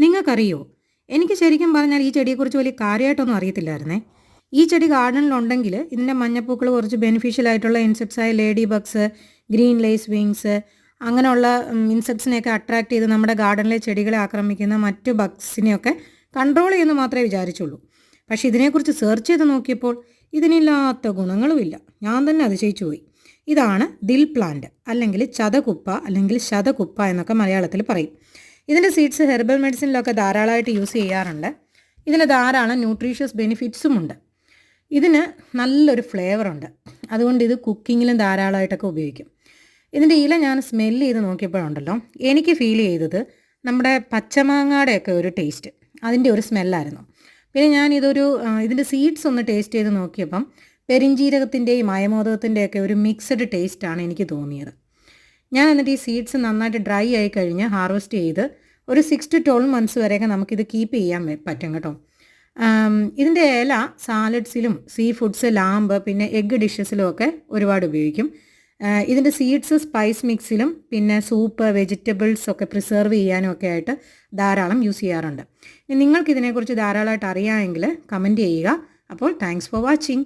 നിങ്ങൾക്കറിയോ? എനിക്ക് ശരിക്കും പറഞ്ഞാൽ ഈ ചെടിയെക്കുറിച്ച് വലിയ കാര്യമായിട്ടൊന്നും അറിയത്തില്ലായിരുന്നേ. ഈ ചെടി ഗാർഡനിലുണ്ടെങ്കിൽ ഇതിന്റെ മഞ്ഞപ്പൂക്കൾ കുറച്ച് ബെനിഫിഷ്യൽ ആയിട്ടുള്ള ഇൻസെക്ട്സ് ആയ lady bugs green lace wings അങ്ങനെയുള്ള ഇൻസെക്ട്സിനെയൊക്കെ അട്രാക്ട് ചെയ്ത് നമ്മുടെ ഗാർഡനിലെ ചെടികളെ ആക്രമിക്കുന്ന മറ്റു ബഗ്സിനെയൊക്കെ കൺട്രോൾ ചെയ്യുമെന്ന് മാത്രമേ വിചാരിച്ചുള്ളൂ. പക്ഷേ ഇതിനെക്കുറിച്ച് സെർച്ച് ചെയ്ത് നോക്കിയപ്പോൾ ഇതിനില്ലാത്ത ഗുണങ്ങളുമില്ല. ഞാൻ തന്നെ അതിശയിച്ചു പോയി. ഇതാണ് ദിൽ പ്ലാന്റ് അല്ലെങ്കിൽ ചതകുപ്പ അല്ലെങ്കിൽ ശതകുപ്പ എന്നൊക്കെ മലയാളത്തിൽ പറയും. ഇതിന്റെ സീഡ്സ് ഹെർബൽ മെഡിസിനിലൊക്കെ ധാരാളമായിട്ട് യൂസ് ചെയ്യാറുണ്ട്. ഇതിന് ധാരാളം ന്യൂട്രീഷ്യസ് ബെനിഫിറ്റ്സും ഉണ്ട് ഇതിന് നല്ലൊരു ഫ്ലേവറുണ്ട്. അതുകൊണ്ട് ഇത് കുക്കിങ്ങിലും ധാരാളമായിട്ടൊക്കെ ഉപയോഗിക്കും. ഇതിന്റെ ഇല ഞാൻ സ്മെല്ല് ചെയ്ത് നോക്കിയപ്പോഴുണ്ടല്ലോ. എനിക്ക് ഫീൽ ചെയ്തത് നമ്മുടെ പച്ചമാങ്ങയുടെയൊക്കെ ഒരു ടേസ്റ്റ്. അതിന്റെ ഒരു സ്മെല്ലായിരുന്നു. പിന്നെ ഞാൻ ഇതൊരു ഇതിന്റെ സീഡ്സ് ഒന്ന് ടേസ്റ്റ് ചെയ്ത് നോക്കിയപ്പം പെരിഞ്ജീരകത്തിന്റെയും മയമോദകത്തിന്റെയൊക്കെ ഒരു മിക്സഡ് ടേസ്റ്റാണ് എനിക്ക് തോന്നിയത്. ഞാൻ എന്നിട്ട് ഈ സീഡ്സ് നന്നായിട്ട് ഡ്രൈ ആയി കഴിഞ്ഞ് ഹാർവെസ്റ്റ് ചെയ്ത് ഒരു സിക്സ് ടു ട്വൽവ് മന്ത്സ് വരെയൊക്കെ നമുക്കിത് കീപ്പ് ചെയ്യാൻ പറ്റും കേട്ടോ. ഇതിന്റെ ഇല സാലഡ്സിലും സീ ഫുഡ്സ് ലാമ്പ് പിന്നെ എഗ്ഗ് ഡിഷസിലും ഒക്കെ ഒരുപാട് ഉപയോഗിക്കും. ഇതിന്റെ സീഡ്സ് സ്പൈസ് മിക്സിലും പിന്നെ സൂപ്പ് വെജിറ്റബിൾസ് ഒക്കെ പ്രിസർവ് ചെയ്യാനും ഒക്കെ ആയിട്ട് ധാരാളം യൂസ് ചെയ്യാറുണ്ട്. നിങ്ങൾക്ക് ഇതിനെക്കുറിച്ച് ധാരാളമായിട്ട് അറിയാമെങ്കിൽ കമന്റ് ചെയ്യുക. അപ്പോൾ താങ്ക്സ് ഫോർ വാച്ചിങ്